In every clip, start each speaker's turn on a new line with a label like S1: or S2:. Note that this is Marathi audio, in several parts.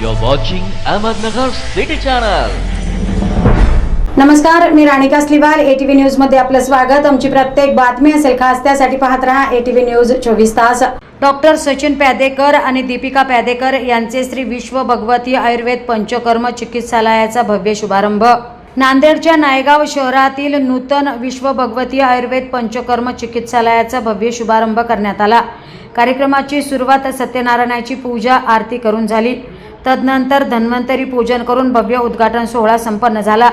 S1: You're watching Ahmednagar City Channel.
S2: नमस्कार मी राणिका स्लिवाल. एटीव्ही न्यूजमध्ये आपलं स्वागत. आमची प्रत्येक बातमी असेल खास त्यासाठी पाहत राहा एटीव्ही न्यूज चोवीस तास. डॉक्टर सचिन पॅदेकर आणि दीपिका पॅदेकर यांचे श्री विश्व भगवती आयुर्वेद पंचकर्म चिकित्सालयाचा भव्य शुभारंभ. नांदेडच्या नायगाव शहरातील नूतन विश्व भगवती आयुर्वेद पंचकर्म चिकित्सालयाचा भव्य शुभारंभ करण्यात आला. कार्यक्रमाची सुरुवात सत्यनारायणाची पूजा आरती करून झाली. तदनंतर धन्वंतरी पूजन करून भव्य उद्घाटन सोहळा संपन्न झाला.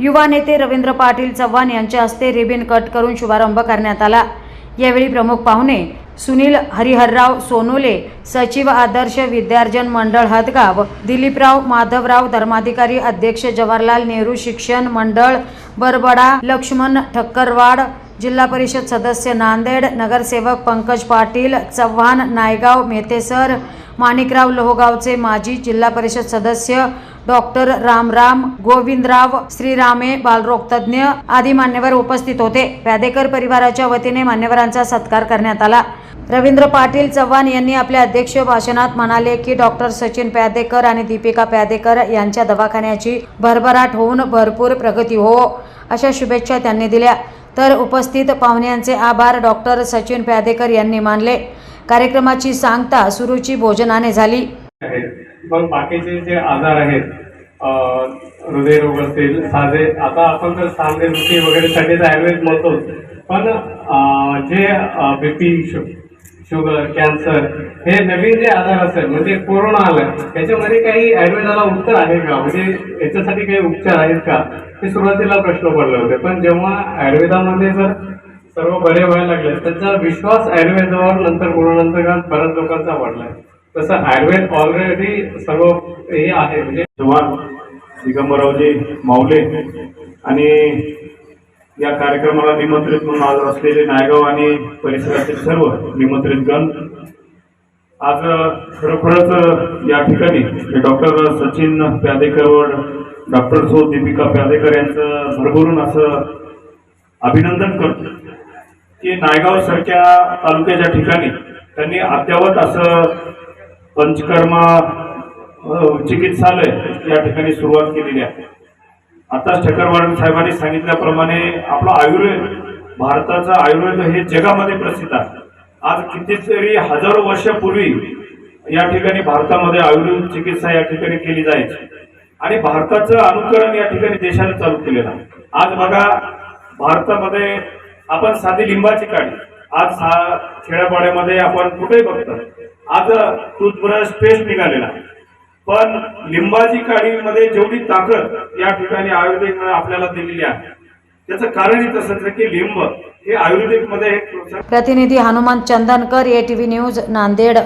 S2: युवा नेते रवींद्र पाटील चव्हाण यांच्या हस्ते रिबिन कट करून शुभारंभ करण्यात आला. यावेळी प्रमुख पाहुणे सुनील हरिहरराव सोनोले सचिव आदर्श विद्यार्जन मंडळ हदगाव दिलीपराव माधवराव धर्माधिकारी अध्यक्ष जवाहरलाल नेहरू शिक्षण मंडळ बरबडा लक्ष्मण ठक्करवाड जिल्हा परिषद सदस्य नांदेड नगरसेवक पंकज पाटील चव्हाण नायगाव मेतेसर माणिकराव लोहगावचे माजी जिल्हा परिषद सदस्य डॉक्टर रामराम गोविंदराव श्रीरामे बालरोग तज्ज्ञ आदी मान्यवर उपस्थित होते. प्यादेकर परिवाराच्या वतीने मान्यवरांचा सत्कार करण्यात आला. रवींद्र पाटील चव्हाण यांनी आपल्या अध्यक्ष भाषणात म्हणाले की डॉक्टर सचिन प्यादेकर आणि दीपिका प्यादेकर यांच्या दवाखान्याची भरभराट होऊन भरपूर प्रगती हो अशा शुभेच्छा त्यांनी दिल्या. तर उपस्थित पाहुण्यांचे आभार डॉक्टर सचिन प्यादेकर यांनी मानले. कार्यक्रमाची सांगता सुरुची भोजनाने झाली.
S3: आहेत मग बाकीचे जे आजार आहेत हृदयरोग असतील साधे आता आपण तर सांधे दुखी वगैरे साठी आयुर्वेद म्हणतो पण जे बीपी शुगर कॅन्सर हे नवीन जे आजार असेल म्हणजे कोरोना आलं त्याच्यामध्ये काही आयुर्वेदाला उत्तर आहे का? म्हणजे याच्यासाठी काही उपचार आहेत का? हे सुरुवातीला प्रश्न पडले होते पण जेव्हा आयुर्वेदामध्ये जर सर्व बरे व्हायला लागले. त्यांचा विश्वास आयुर्वेदावर नंतर कोरोनानंतर बऱ्याच लोकांचा वाढलाय. तसं आयुर्वेद ऑलरेडी सर्व हे आहे. म्हणजे
S4: जवान दिगंबरावजी माऊले आणि या कार्यक्रमाला निमंत्रित म्हणून आज असलेले नायगाव आणि परिसरातील सर्व निमंत्रित गण आज खरोखरच या ठिकाणी डॉक्टर सचिन प्यादेकर व डॉक्टर सो दीपिका प्यादेकर यांचं भरभरून असं अभिनंदन करतो. की नायगाव सारख्या तालुक्याच्या ठिकाणी त्यांनी अद्यावत असं पंचकर्मा चिकित्सालय या ठिकाणी सुरुवात केलेली आहे. आता चक्रवार्ड साहेबांनी सांगितल्याप्रमाणे आपलं आयुर्वेद भारताचं आयुर्वेद हे जगामध्ये प्रसिद्ध आहे. आज कितीतरी हजारो वर्षापूर्वी या ठिकाणी भारतामध्ये आयुर्वेद चिकित्सा या ठिकाणी केली जायची. आणि भारताचं अनुकरण या ठिकाणी देशाने चालू केलेलं आहे. आज बघा भारतामध्ये आपण साधी लिंबाची काढी आज हा खेड्यापाड्यामध्ये आपण कुठेही बघतो. आज टूथब्रश पेस्ट निघालेला पण लिंबाची काढीमध्ये जेवढी ताकद या ठिकाणी आयुर्वेदिक आपल्याला दिलेली आहे त्याचं कारणही तसंच की लिंब हे आयुर्वेदिकमध्ये
S2: प्रतिनिधी हनुमान चंदनकर एटीव्ही न्यूज नांदेड.